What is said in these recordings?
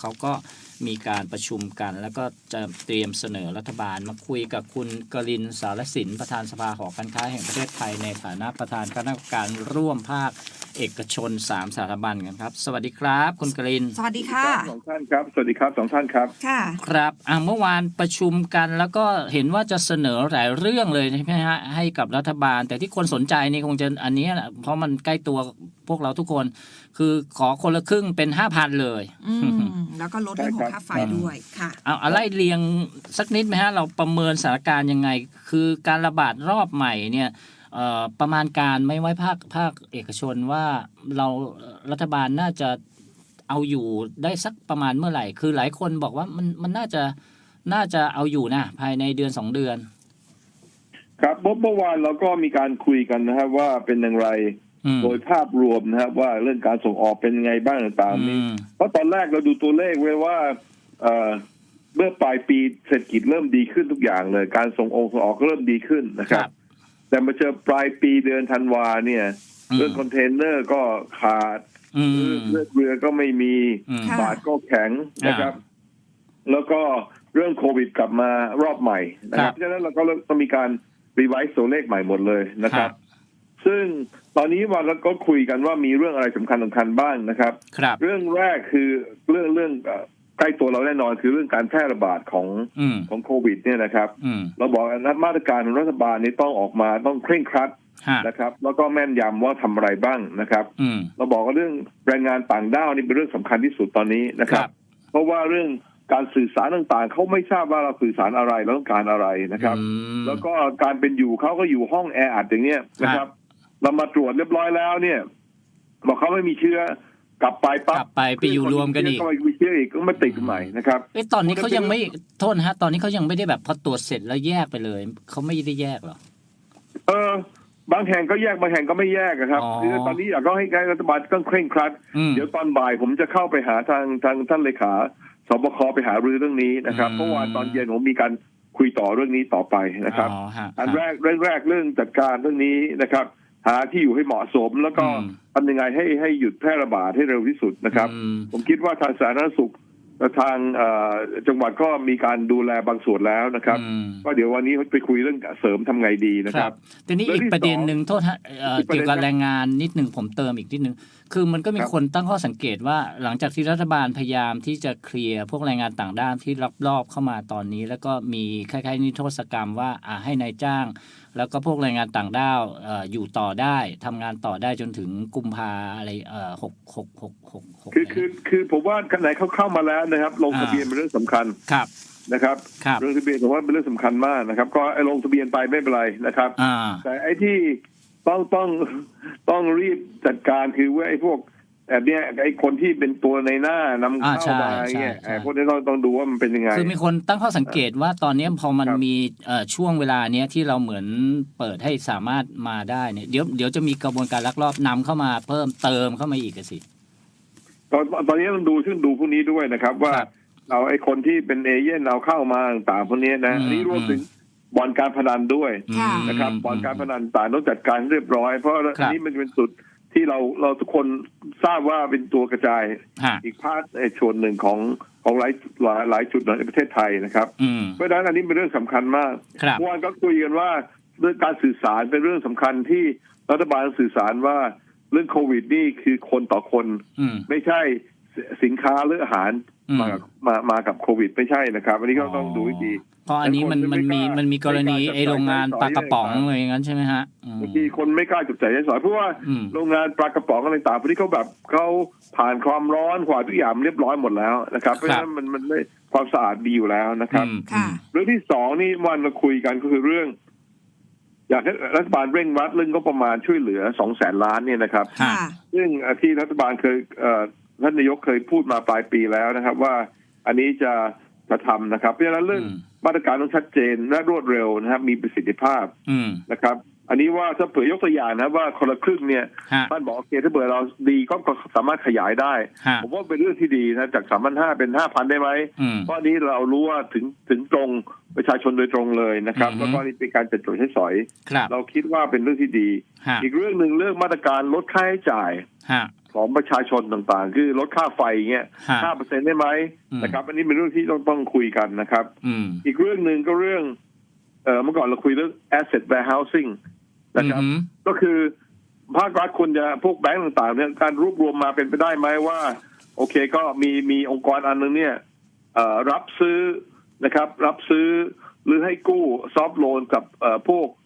เขาก็มีการประชุมกัน แล้วก็จะเตรียมเสนอรัฐบาลมาคุยกับคุณกลินสารสินประธานสภาหอการค้าแห่งประเทศไทยในฐานะประธานคณะกรรมการร่วมภาค เอกชน 3 สถาบันกันครับ สวัสดีครับ คุณกลินสวัสดีค่ะสองท่านครับ สวัสดีครับสองท่านครับ ค่ะ ครับอะเมื่อวานประชุมกันแล้วก็เห็นว่าจะเสนอหลายเรื่องเลยใช่ไหมฮะให้กับรัฐบาล แต่ที่คนสนใจนี่คงจะอันนี้แหละเพราะมันใกล้ตัวพวกเราทุกคน คือขอคนละครึ่งเป็นห้าพันเลยอืมแล้วก็ลดเรื่องของค่าไฟด้วยค่ะ เอาอะไรเรียงสักนิดไหมฮะเราประเมินสถานการณ์ยังไง คือการระบาดรอบใหม่เนี่ยเอ่อ ประมาณการไม่ไว้ภาคภาคเอกชนว่าเรารัฐบาลน่าจะเอาอยู่ได้สักประมาณเมื่อไหร่ คือหลายคนบอกว่ามันมันน่าจะน่าจะเอาอยู่นะภายในเดือนสองเดือน ครับเมื่อวานเราก็มีการคุยกันนะครับว่าเป็นอย่างไรอืมโดยภาพรวมนะครับว่าเรื่องการส่งออกเป็นยังไงบ้างต่างๆอืนี่มเพราะตอนแรกเราดูตัวเลขไว้ว่าเอ่อเมื่อปลายปีเศรษฐกิจเริ่มดีขึ้นทุกอย่างเลย การส่งออกส่งออกก็เริ่มดีขึ้นนะคครัรับบ แต่มาเจอปลายปีเดือนธันวาเนี่ย เรื่องคอนเทนเนอร์ก็ขาดอืมเรื่องเรือก็ไม่มีอืมค่ะบาทก็แข็งนะครับ แล้วก็เรื่องโควิดกลับมารอบใหม่นะคครัรับบเพราะฉะนั้นเราก็ต้องมีการรีไวซ์ตัวเลขใหม่หมดเลยนะครับ ซึ่งตอนนี้วันเราก็คุยกันว่ามีเรื่องอะไรสำคัญสำคัญบ้างนะครับครับเรื่องแรกคือเรื่องเรื่องเอ่อ ใกล้ตัวเราแน่นอนคือเรื่องการแพร่ระบาดของอืมของโควิด เนี่ยนะครับอืมเราบอกว่ามาตรการของรัฐบาลนี้ต้องออกมาต้องเคร่งครัดฮะนะครับ แล้วก็แม่นยำว่าทำอะไรบ้างนะครับอืมเราบอกว่าเรื่องแรงงานต่างด้าวนี่เป็นเรื่องสำคัญที่สุดตอนนี้นะคครัรับบเพราะว่าเรื่องการสื่อสารต่างๆ เขาไม่ทราบว่าเราสื่อสารอะไรเราต้องการอะไรนะครับอืมแล้วก็การเป็นอยู่เขาก็อยู่ห้องแออัดอย่างเนี้ยนะครับ เรามาตรวจเรียบร้อยแล้วเนี่ย บอกเขาไม่มีเชื้อ กลับไปกปั๊บลับไปไปอยู่รวมกันอีก ก็มีเชื้ออีกก็มาติดกันใหม่นะครับเอ้ตอนนี้เขายังไม่โทษนะฮะ ตอนนี้เขายังไม่ได้แบบพอตรวจเสร็จแล้วแยกไปเลยเขาไม่ได้แยกเหรอเออบางแห่งก็แยกบางแห่งก็ไม่แยกอะครับอ๋อคือตอนนี้อยากก็ให้รัฐบาลต้องเคร่งครัดอืมเดี๋ยวตอนบ่ายผมจะเข้าไปหาทางทางท่านเลขาสบคไปหารือเรื่องนี้นะครับอืมเพราะว่าตอนเย็นผมมีการคุยต่อเรื่องนี้ต่อไปนะครับอ๋อฮะอันแรกเรื่องแรกเรื่องจัดการเรื่องนี้นะครับ หาที่อยู่ให้เหมาะสม แล้วก็อืมทำยังไงให้ให้หยุดแพร่ระบาดให้เร็วที่สุดนะครับอืมผมคิดว่าทางสาธารณสุขและทางเอ่อจังหวัดก็มีการดูแลบางส่วนแล้วนะครับอืมก็เดี๋ยววันนี้ไปคุยเรื่องเสริมทำไงดีนะคครัรับบทีนี้เรื่อีองกที่ประเด็นสองหนึ่งโทษฮะเอ่ออีกประเด็เกี่ยนวกับนะแรงงานนิดหนึ่งผมเติมอีกนิดหนึ่งคือมันก็มีครับคนตั้งข้อสังเกตว่าหลังจากที่รัฐบาลพยายามที่จะเคลียร์พวกแรงงานต่างด้าวที่รับรอบเข้ามาตอนนี้ แล้วก็มีคล้ายๆนิโทษกรรมว่าอ่าให้นายจ้าง แล้วก็พวกแรงงานต่างด้าวเอ่ออยู่ต่อได้ทำงานต่อได้จนถึงกุมภาอะไรเอ่อหกหกหกหกหกคือคือคือผมว่าขณะเขาเข้ามาแล้วนะครับ ลงทะเบียนเป็นเรื่องสำคัญครับนะครับครับเรื่องทะเบียนผมว่าเป็นเรื่องสำคัญมากนะครับ ก็ไอ้ลงทะเบียนไปไม่เป็นไรนะครับอ่าแต่ไอ้ที่ต้องต้องต้องรีบจัดการคือว่าไอ้พวก แบบเนี้ยไอ้คนที่เป็นตัวในหน้านำอ่าเข้ามาใช่เนี่ยใช่ ไอ้พวกนี้ต้องต้องดูว่ามันเป็นยังไง คือมีคนตั้งข้อสังเกตว่าตอนนี้พอมันครับ มีเอ่อช่วงเวลาเนี้ยที่เราเหมือนเปิดให้สามารถมาได้เนี่ยเดี๋ยวเดี๋ยวจะมีกระบวนการลักลอบนำเข้ามาเพิ่มเติมเข้ามาอีกอะสิ ตอนตอนนี้ต้องดูซึ่งดูพวกนี้ด้วยนะครับ ว่าครับเอาไอ้คนที่เป็นเอเย่นเอาเข้ามาต่างๆพวกนี้นะอืม อันนี้รวมถึงบ่อนการพนันด้วยค่ะอืมนะครับบ่อนการพนันต่างต้องจัดการให้เรียบร้อย เพราะครัอันบนี้มันเป็นจุด ที่เราเราทุกคนทราบว่าเป็นตัวกระจาย ฮะ อีกพาร์ทไอ้ส่วนหนึ่งของของหลายหลายหลายจุดในประเทศไทยนะครับ อืม เพราะฉะนั้นอันนี้เป็นเรื่องสำคัญมากครับ เมื่อวานก็คุยกันว่าเรื่องการสื่อสารเป็นเรื่องสำคัญที่รัฐบาลสื่อสารว่าเรื่องโควิดนี่คือคนต่อคน อืม ไม่ใช่ สินค้าหรืออาหารอืม มามามากับโควิดไม่ใช่นะครับอันนี้ก็ต้องดูให้ดี เพราะอันนี้มันแต่คนมันมีไม่กล้ามันมีกรณีไม่กล้าไอ้โรงงานจับปลากระป๋องจ่ายอะไรอย่างนั้นใช่ไหมฮะอืม บางทีคนไม่กล้าจับจ่ายใช้สอยเพราะว่าอืม โรงงานปลากระป๋องอะไรต่างๆพวกนี้เขาแบบเขาผ่านความร้อนความทุกอย่างเรียบร้อยหมดแล้วนะครับเพราะฉะนั้นมันมันไม่ความสะอาดดีอยู่แล้วนะครับ อืมค่ะ เรื่องที่สองนี่วันมาคุยกันก็คือเรื่อง อยากให้รัฐบาลเร่งรัดเรื่องก็ประมาณช่วยเหลือสองแสนล้านเนี่ยนะครับฮะค่ะ ซึ่งที่รัฐบาลเคยเอ่อ ท่านนายกเคยพูดมาปลายปีแล้วนะครับ ว่าอันนี้จะจะทำนะครับ เพราะฉะนั้นเรื่องอืมมาตรการต้องชัดเจนและรวดเร็วนะครับ มีประสิทธิภาพอืมนะครับ อันนี้ว่าถ้าเผื่อยกตัวอย่างนะว่าคนละครึ่งเนี่ยฮะท่านบอกโอเคถ้าเผื่อเราดีก็ก็สามารถขยายได้ฮะผมว่าเป็นเรื่องที่ดีนะจากสามพันห้าเป็นห้าพันได้ไหมอืมเพราะอันนี้เรารู้ว่าถึงถึงตรงประชาชนโดยตรงเลยนะครับอืมแล้วก็นี่เป็นการจัดจ่ายใช้สอยครับเราคิดว่าเป็นเรื่องที่ดีฮะอีกเรื่องหนึ่งเรื่องมาตรการลดค่าใช้จ่ายฮะโค ของประชาชนต่างๆ คือลดค่าไฟเงี้ยฮะห้าเปอร์เซ็นได้ไหมอืมนะครับ อันนี้เป็นเรื่องที่ต้องต้องคุยกันนะครับอืมอีกเรื่องหนึ่งก็เรื่อง เออเมื่อก่อนเราคุยเรื่อง asset warehousing นะครับอืมก็คือภาครัฐควรจะพวกแบงก์ต่าง ๆ เนี่ยการรวบรวมมาเป็นไปได้ไหมว่า โอเคก็มีมีองค์กรอันหนึงเนี่ยเอ่อรับซื้อนะครับ รับซื้อหรือให้กู้ซอฟท์โลนกับเอ่อพวกเอ่อ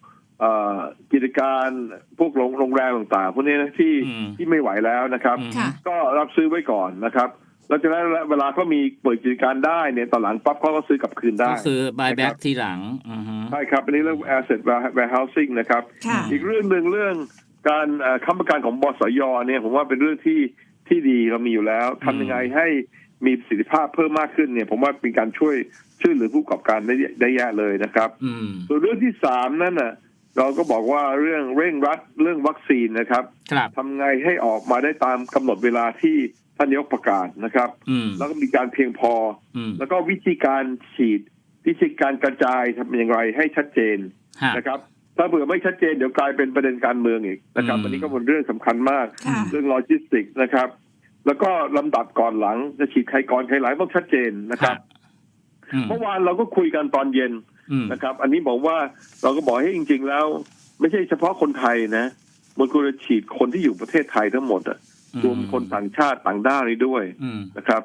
กิจการพวกโรงโรงแรมต่างๆพวกนี้นะที่อืมที่ไม่ไหวแล้วนะครับอืมค่ะก็รับซื้อไว้ก่อนนะครับแล้วจากนั้นเวลาเขามีเปิดกิจการได้เนี่ยตอนหลังปั๊บเขาก็ซื้อกลับคืนได้ก็คือ buy นะ back รับทีหลังอือฮึใช่ครับอันนี้เรื่อง asset warehousing นะครับค่ะอีกเรื่องหนึ่งเรื่องการเอ่อค้ำประกันของบสยเนี่ยผมว่าเป็นเรื่องที่ที่ดีเรามีอยู่แล้วทำยังไงให้มีประสิทธิภาพเพิ่มมากขึ้นเนี่ย ผมว่าเป็นการช่วยช่วยเหลือผู้ประกอบการได้ได้แย่เลยนะครับอืมส่วนเรื่องที่สามนั่นน่ะ เราก็บอกว่าเรื่องเร่งรัดเรื่องวัคซีนนะครับครับ ทำไงให้ออกมาได้ตามกำหนดเวลาที่ท่านนายกประกาศนะครับอืมแล้วก็มีการเพียงพออืมแล้วก็วิธีการฉีด วิธีการกระจายทำอย่างไรให้ชัดเจนฮะนะครับ ถ้าเผื่อไม่ชัดเจนเดี๋ยวกลายเป็นประเด็นการเมืองอีกนะครับอืมอันนี้ก็เป็นเรื่องสำคัญมากค่ะเรื่องโลจิสติกส์นะครับ แล้วก็ลำดับก่อนหลังจะฉีดใครก่อนใครหลังต้องชัดเจนนะครับอืมเมื่อวานเราก็คุยกันตอนเย็นอืม นะครับ อันนี้บอกว่าเราก็บอกให้จริง ๆ แล้ว ไม่ใช่เฉพาะคนไทยนะมันควรจะฉีดคนที่อยู่ประเทศไทยทั้งหมดอะรวมคนต่างชาติต่างด้าวนี้ด้วยอืมนะครับ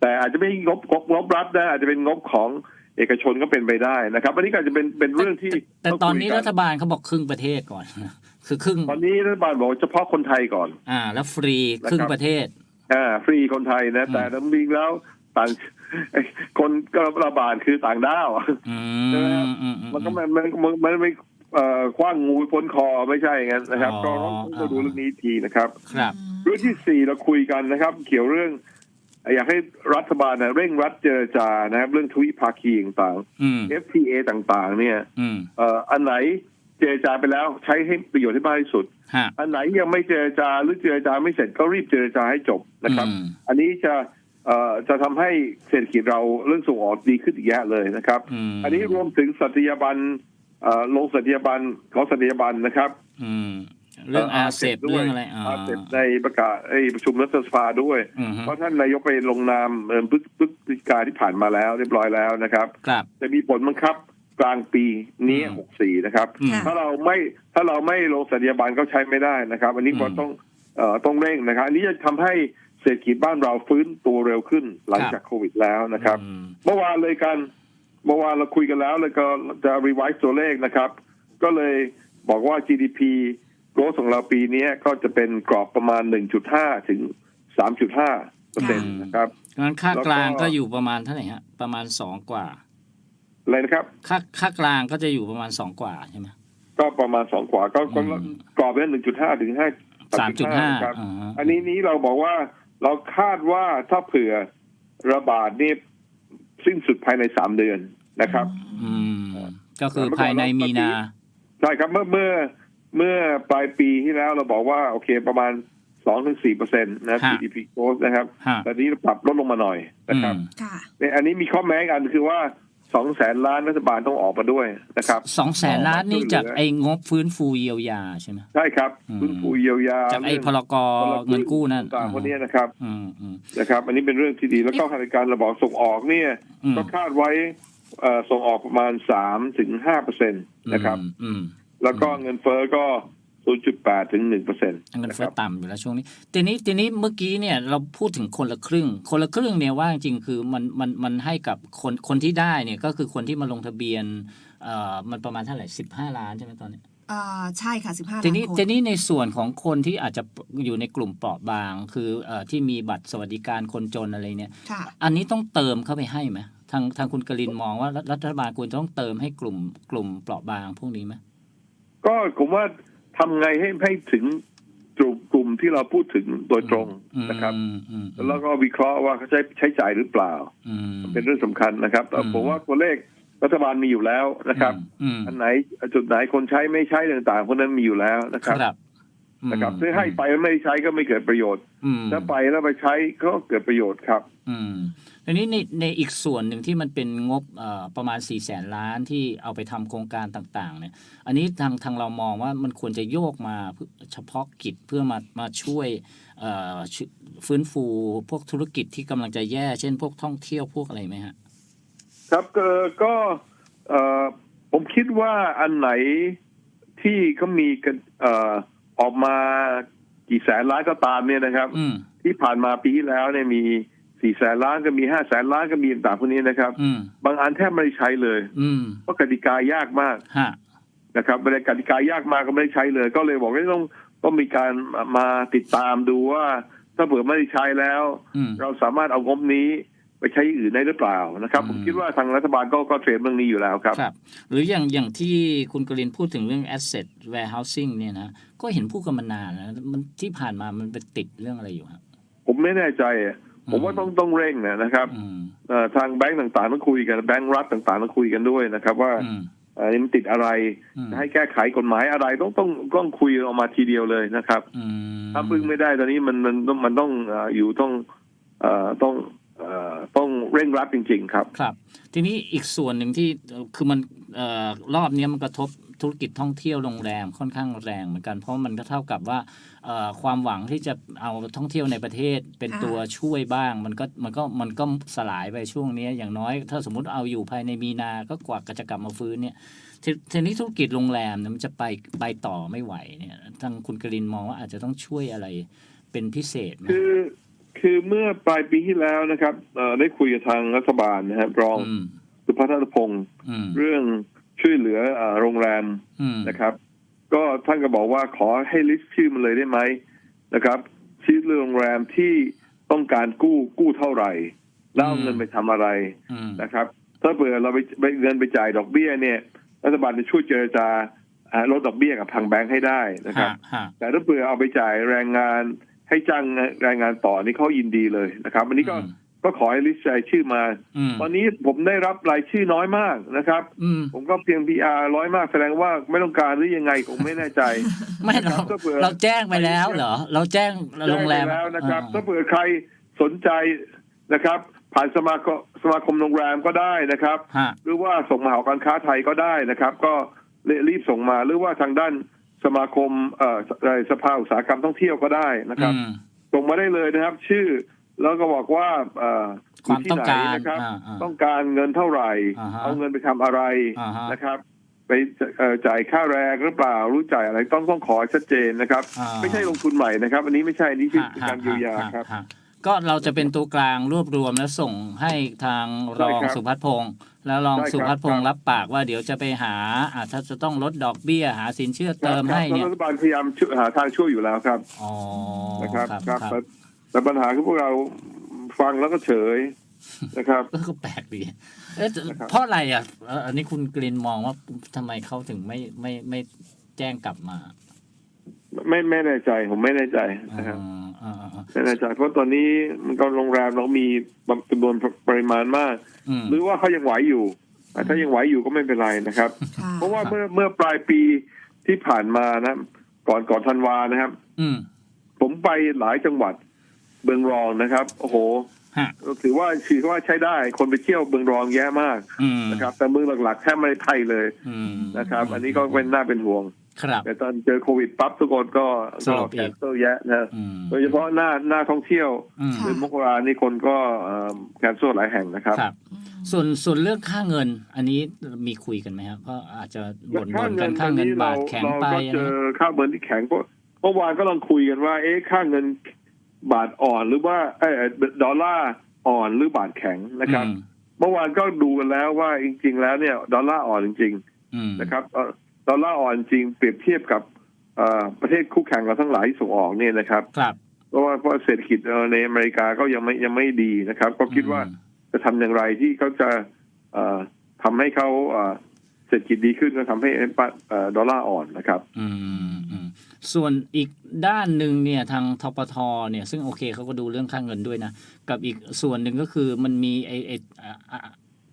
แต่อาจจะไม่งบงบงบรัฐนะอาจจะเป็นงบของเอกชนก็เป็นไปได้นะครับอันนี้ก็อาจจะเป็นเป็นเรื่องที่แต่งตอนคุยนี้กัรัฐบาลเขาบอกครึ่งประเทศก่อน คือครึ่งตอนนี้รัฐบาลบอกเฉพาะคนไทยก่อน อ่า แล้วฟรีครึ่งประเทศอ่าฟรีคนไทยนะ แต่จริงๆแล้วต่าง คนก็ระบาดคือต่างด้าวอืใช่ไหมครับมอืมอืมันก็มันมันมันมันไม่เอ่อคว้างงูไปพ้นคอไม่ใช่อย่างนั้นนะครับอ๋ก็อต้องต้องดูเรื่องนี้อีกทีนะครับครับเรื่องที่สี่เราคุยกันนะครับ เกี่ยวเรื่อง อยากให้รัฐบาลนะเร่งรัดเจรจานะครับ เรื่องทวิภาคีต่างอืมๆ FTA ต่างๆ เนี่ยอืมเอ่ออันไหนเจรจาไปแล้วใช้ให้ประโยชน์ให้มากที่สุดฮะอันไหนยังไม่เจรจาหรือเจรจาไม่เสร็จก็รีบเจรจาให้จบนะครับอืมอันนี้จะเอ่อ จะทำให้เศรษฐกิจเราเรื่องส่งออกดีขึ้นอีกแยะเลยนะครับอืมอันนี้รวมถึงสัตยาบันเอ่อลงสัตยาบันของสัตยาบันนะครับอืมเรื่องอาเซบด้เรื่วอยงอะไรอ่าอาเซบในประกาศไอ้ประชุมรัฐสภาด้วยอืมฮึเพราะท่านนายกไปลงนามเอ่อพฤศพฤศจิกาที่ผ่านมาแล้วเรียบร้อยแล้วนะครับครับจะมีผลบังคับกลางปีนี้อืม64นะครับอืมค่ะถ้าเราไม่ถ้าเราไม่ลงสัญญาบันก็ใช้ไม่ได้นะครับ อันนี้อืมก็ต้องเอ่อต้องเร่งนะครับ อันนี้จะทำให้ เศรษฐกิจบ้านเราฟื้นตัวเร็วขึ้นหลังครับจากโควิดแล้วนะครับอืมเมื่อวานเลยกัน เมื่อวานเราคุยกันแล้ว แล้วก็จะรีไวซ์ตัวเลขนะครับ ก็เลยบอกว่า GDP โกรของเราปีนี้ก็จะเป็นกรอบประมาณ 1.5 ถึง 3.5เปอร์เซ็นต์นะครับงั้นค่ากลางแล้วก็ก็อยู่ประมาณเท่าไหร่ฮะ ประมาณสองกว่าอะไรนะครับ ค่าค่ากลางก็จะอยู่ประมาณสองกว่าใช่ไหมก็ประมาณสองกว่าก็ก็อืมกรอบนั้น1.5 ถึง5สามจุดห้าครับอ่าฮะอันนี้นี้เราบอกว่า เราคาดว่าถ้าเผื่อระบาดนี่สิ้นสุดภายในสามเดือนนะครับ อืม ก็คือภายในมีนา ใช่ครับเมื่อเมื่อเมื่อปลายปีที่แล้วเราบอกว่าโอเคประมาณสองถึงสี่เปอร์เซ็นต์นะฮะ GDP growth นะครับฮะแต่นี้ปรับลดลงมาหน่อยนะครับอืมค่ะเนี่ยอันนี้มีข้อแม้อีกอันคือว่า สองแสนล้านรัฐบาลต้องออกมาด้วยนะครับสองแสนล้านนี่ช่วยเหลือจากไอ้งบฟื้นฟูเยียวยาใช่ไหมใช่ครับอืมฟื้นฟูเยียวยาจากไอ้เรื่องพลกเงินกู้นั่นต่างๆพวกนี้นะครับอืมอืมนะครับ อันนี้เป็นเรื่องที่ดีแล้วก็ขณะการระบอกส่งออกเนี่ยอืมก็คาดไว้เอ่อส่งออกประมาณสามถึงห้าเปอร์เซ็นต์นะครับอืมอืมแล้วก็เงินเฟ้อก็ ศูนย์จุดแปดถึงหนึ่งเปอร์เซ็นต์เงินเฟ้อต่ำอยู่แล้วช่วงนี้ทีนี้ทีนี้เมื่อกี้เนี่ยเราพูดถึงคนละครึ่ง คนละครึ่งเนี่ยว่าจริงๆคือมันมันมันให้กับคนคนที่ได้เนี่ยก็คือคนที่มาลงทะเบียนเอ่อมันประมาณเท่าไหร่สิบห้าล้านใช่ไหมตอนนี้อ่าใช่ค่ะสิบห้าทีล้านนี้คนทีนี้ในส่วนของคนที่อาจจะอยู่ในกลุ่มเปราะบาง คือเอ่อที่มีบัตรสวัสดิการคนจนอะไรเนี่ยค่ะอันนี้ต้องเติมเข้าไปให้ไหมทางทางคุณกลินมองว่ารัฐรัฐบาลควรจะต้องเติมให้กลุ่มกลุ่มเปราะบางพวกนี้ไหมก็ผมว่า ทำไงให้ให้ถึงกลุ่มกลุ่มที่เราพูดถึงโดยตรงนะครับอืมอืมอืมแล้วก็วิเคราะห์ว่าเขาใช้ใช้จ่ายหรือเปล่าอืมเป็นเรื่องสำคัญนะครับแต่อืมผมว่าตัวเลขรัฐบาลมีอยู่แล้วนะครับอืมอันไหนจุดไหนคนใช้ไม่ใช้ต่างๆพวกนั้นมีอยู่แล้วนะคครับรับนะครับซึ่งให้ไปแล้วไม่ใช้ก็ไม่เกิดประโยชน์อืมถ้าไปแล้วไปใช้ก็เกิดประโยชน์ครับอืม ทีนี้ในในอีกส่วนหนึ่งที่มันเป็นงบเอ่อประมาณ4ี่แสนล้านที่เอาไปทำโครงการต่างๆเนี่ยอันนี้ทางทางเรามองว่ามันควรจะโยกมาเพื่อเฉพาะกิจเพื่อมามาช่วยเอ่อชุฟื้นฟูพวกธุรกิจที่กำลังจะแย่เช่นพวกท่องเที่ยวพวกอะไรไหมฮะครับก็ก็เอ่อผมคิดว่าอันไหนที่เขามีกันเอ่อออกมากี่แสนล้านก็ตามเนี่ยนะครับอืมที่ผ่านมาปีที่แล้วเนี่ยมี สี่แสนล้านก็มีห้าแสนล้านก็มีต่างๆพวกนี้นะครับ อืม บางอันแทบไม่ได้ใช้เลย อืมเพราะกติกายากมากฮะนะครับบรรยากติกายากมากก็ไม่ได้ใช้เลย ก็เลยบอกว่าต้องต้องมีการมาติดตามดูว่า ถ้าเผื่อไม่ได้ใช้แล้ว อืม เราสามารถเอางบนี้ไปใช้อย่างอื่นได้หรือเปล่านะครับ ผมอืม คิดว่าทางรัฐบาลก็ก็เทรดเรื่องนี้อยู่แล้วครับ ครับ หรืออย่างอย่างที่คุณกรินพูดถึงเรื่อง asset warehousing เนี่ยนะ ก็เห็นพูดกันมานานนะมันที่ผ่านมามันไปติดเรื่องอะไรอยู่ฮะ ผมไม่แน่ใจอะ ผมว่าอืมต้องต้องเร่งนะนะครับอืมเอ่อทางแบงก์ต่างๆต้องคุยกันแบงก์รัฐต่างๆต้องคุยกันด้วยนะครับ ว่าอืมเอ่อนี่มันติดอะไรอืมให้แก้ไขกฎหมายอะไรต้องต้องต้องคุยออกมาทีเดียวเลยนะครับอืมถ้าพึ่งไม่ได้ตอนนี้มันมันต้องมันต้องเอ่ออยู่ต้องเอ่อต้องเอ่อต้องเร่งรัดจริง ๆ ครับ ครับ ทีนี้อีกส่วนหนึ่งที่เอ่อคือมันเอ่อรอบเนี้ยมันกระทบ ธุรกิจท่องเที่ยวโรงแรมค่อนข้างแรงเหมือนกัน เพราะมันก็เท่ากับว่าเอ่อความหวังที่จะเอาท่องเที่ยวในประเทศเป็นค่ะตัวช่วยบ้าง มันก็มันก็มันก็สลายไปช่วงนี้อย่างน้อย ถ้าสมมติเอาอยู่ภายในมีนาก็กว่าจะกลับมาฟื้นเนี่ยททีนี้ธุรกิจโรงแรมเนี่ยมันจะไปไปต่อไม่ไหวเนี่ยทางคุณกรินมองว่าอาจจะต้องช่วยอะไรเป็นพิเศษไหมคือคือเมื่อปลายปีที่แล้วนะครับเอ่อได้คุยกับทางรัฐบาลนะครับรองอืมสุพัฒนพงศ์อืมเรื่อง ช่วยเหลือเอ่อโรงแรมอืมนะครับ ก็ท่านก็บอกว่าขอให้ลิสต์ชื่อมันเลยได้ไหมนะครับชื่อโรงแรมที่ต้องการกู้กู้เท่าไหร่แล้วเอาเงินไปทำอะไรอืมนะครับ ถ้าเผื่อเราไปไปเงินไปจ่ายดอกเบี้ยเนี่ย รัฐบาลจะช่วยเจรจาอ่าลดดอกเบี้ยกับทางแบงค์ให้ได้นะครับฮะฮะแต่ถ้าเผื่อเอาไปจ่ายแรงงานให้จ้างแรงงานต่อนี่เขายินดีเลยนะครับ อันนี้ก็อืม ก็ขอให้ลิสต์รายชื่อมาอืมตอนนี้ผมได้รับรายชื่อน้อยมากนะครับอืมผมก็เพียง PR ร้อยมากแสดงว่าไม่ต้องการหรือยังไงผมไม่แน่ใจ ไม่เราถ้าเผื่อเราแจ้งไปแล้วเหรอ เราแจ้งโรงแรมแจ้ไปแล้วนะครับอ่าถ้าเผื่อใครสนใจนะครับ ผ่านสมาคมสมาคมโรงแรมก็ได้นะครับฮะหรือว่าส่งมาหอการค้าไทยก็ได้นะครับ ก็รีบส่งมาหรือว่าทางด้านสมาคมเอ่อสภาอุตสาหกรรมท่องเที่ยวก็ได้นะครับอืมส่งมาได้เลยนะครับ ชื่อ แล้วก็บอกว่าเอ่อความต้องการยู่ที่ไหนนะครับอ่าอ่าต้องการเงินเท่าไหร่อ่าฮะเอาเงินไปทำอะไรอ่าฮะนะครับ ไปเอ่อจ่ายค่าแรงหรือเปล่ารู้จ่ายอะไรต้องต้องขอชัดเจนนะครับอ่าไม่ใช่ลงทุนใหม่นะครับ อันนี้ไม่ใช่อันนี้คือฮะเป็นการเยียวยาครับฮะฮะก็เราจะเป็นตัวกลางรวบรวมแล้วส่งให้ทางรองใช่ครับสุพัฒน์พงศ์แล้วรองใช่ครับสุพัฒน์พงศ์ครับรับปากว่าเดี๋ยวจะไปหาอ่าถ้าจะต้องลดดอกเบี้ยหาสินเชื่อเติมให้เนี่ยรัฐบาลพยายามช่วยหาทางช่วยอยู่แล้วครับอ๋อนะครับครับครับครับ แต่แต่ปัญหาคือพวกเราฟังแล้วก็เฉยนะครับก็แปลกดีเอ๊ะนะครับเพราะอะไรอะเอ่ออันนี้คุณกรีนมองว่าทำไมเขาถึงไม่ไม่ไม่แจ้งกลับมา ไม่ไม่แน่ใจผมไม่แน่ใจนะครับอ่าอ่าอ่าไม่แน่ใจเพราะตอนนี้มันก็โรงแรมเรามีจำนวนปริมาณมากอืมหรือว่าเขายังไหวอยู่แต่ถ้ายังไหวอยู่ก็ไม่เป็นไรนะครับค่ะเพราะว่าเมื่อเมื่อปลายปีที่ผ่านมานะ ก่อนก่อนธันวานะครับอืมผมไปหลายจังหวัด เบืองรองนะครับ โอ้โหฮะ ถือว่าถือว่าใช้ได้ คนไปเที่ยวเบืองรองแย่มากอืมนะครับ แต่เมืองหลักๆแทบไม่ได้ไทยเลยอืมนะครับ อันนี้ก็เป็นน่าเป็นห่วง ครับ แต่ตอนเจอโควิดปั๊บทุกคนก็สก็ลบอีแคกนเซิลแยะนะอืมโดยเฉพาะหน้าหน้าท่องเที่ยวอืมเดือนมกรานี่คนก็แคนเซิลหลายแห่งนะครับ ครับส่วนส่วนเรื่องค่าเงิน อันนี้มีคุยกันไหมครับก็อาจจะบ่นบ่นกันค่าเงินบาทแข็งไปเราก็เจอค่าเงินที่แข็งเพราะเมื่อวานก็ลองคุยกันว่า เอ๊ะค่าเงิน บาทอ่อนหรือว่าเออดอลลาร์อ่อนหรือบาทแข็งนะครับอืมเมื่อวานก็ดูกันแล้วว่าจริง ๆ แล้วเนี่ย ดอลลาร์อ่อนจริงอืมๆนะครับเอ่อดอลลาร์อ่อนจริงเปรียบเทียบกับเอ่อประเทศคู่แข่งเราทั้งหลายที่ส่งออกเนี่ยนะครับครับเพราะว่าเพราะเศรษฐกิจเอ่อในอเมริกาก็ยังไม่ยังไม่ดีนะครับ ก็คิดว่าอืมจะทำอย่างไรที่เขาจะเอ่อทำให้เขาเอ่อเศรษฐกิจดีขึ้นก็ทำให้เอ่อดอลลาร์อ่อนนะครับ อืมอืม ส่วนอีกด้านหนึ่งเนี่ยทางทปทเนี่ยซึ่งโอเคเขาก็ดูเรื่องค่าเงินด้วยนะ กับอีกส่วนหนึ่งก็คือมันมีไอไออะอะ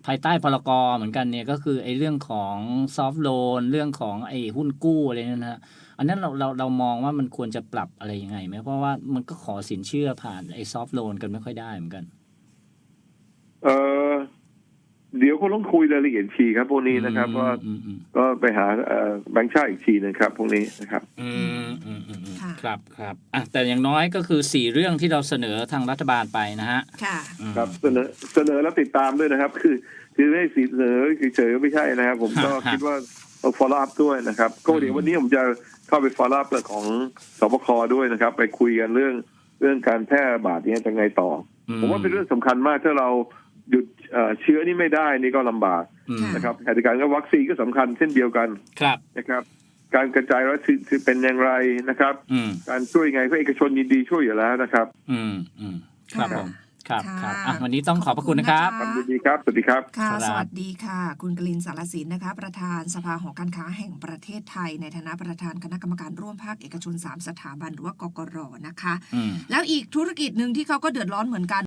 ภายใต้พรกเหมือนกันเนี่ยก็คือไอเรื่องของซอฟ t ์โลนเรื่องของไอหุ้นกู้อะไรนั่นนะฮะอันนั้นเราเราเรามองว่ามันควรจะปรับอะไรยังไงไหมเพราะว่ามันก็ขอสินเชื่อผ่านไอซอฟ t ์โลนกันไม่ค่อยได้เหมือนกัน เออเดี๋ยวคงต้องคุยรายละเอียดอีกทีครับพวกนี้นะครับว่าอืมอืมก็ ไปหาเอ่อแบงค์ชาติอีกทีหนึงครับพวกนี้นะครับอืมอืมอืมอืมค่ะ ครับครับอะแต่อย่างน้อยก็คือสี่เรื่องที่เราเสนอทางรัฐบาลไปนะฮะค่ะ อืม ครับเสนอเสนอแล้วติดตามด้วยนะครับ คือคือไม่ได้เสนอเฉยๆไม่ใช่นะครับ ผมก็ฮะคิดว่าต้อง follow up ด้วยนะครับก็เดี๋ยววันนี้ผมจะเข้าไป follow up เรื่องของสบคด้วยนะครับ ไปคุยกันเรื่องเรื่องการแพร่ระบาดเนี้จะไงต่ออผมว่าเป็นเรื่องสำคัญมากถ้าเราหยุดเอ่อเชื้อนี่ไม่ได้นี่ก็ลำบากอืมค่ะ นะครับขณะเดียวกันก็วัคซีนก็สำคัญเช่นเดียวกันครับนะครับ การกระจายวัคซีนเป็นอย่างไรนะครับอืมการช่วยไงก็เอกชนยินดีช่วยอยู่แล้วนะครับ อืมอืมครับค่ะผมครับค่ะครับอะวันนี้ต้องขอบพระคุณนะครับขอบยิคุณนดีครับ สวัสดีครับ ค่ะครับสวัสดีค่ะ คุณกลินสารสินนะคะ ประธานสภาหอการค้าแห่งประเทศไทย ในฐานะประธานคณะกรรมการร่วมภาคเอกชน 3 สถาบันหรือว่ากกรนะคะอืมแล้วอีกธุรกิจหนึ่งที่เขาก็เดือดร้อนเหมือนกัน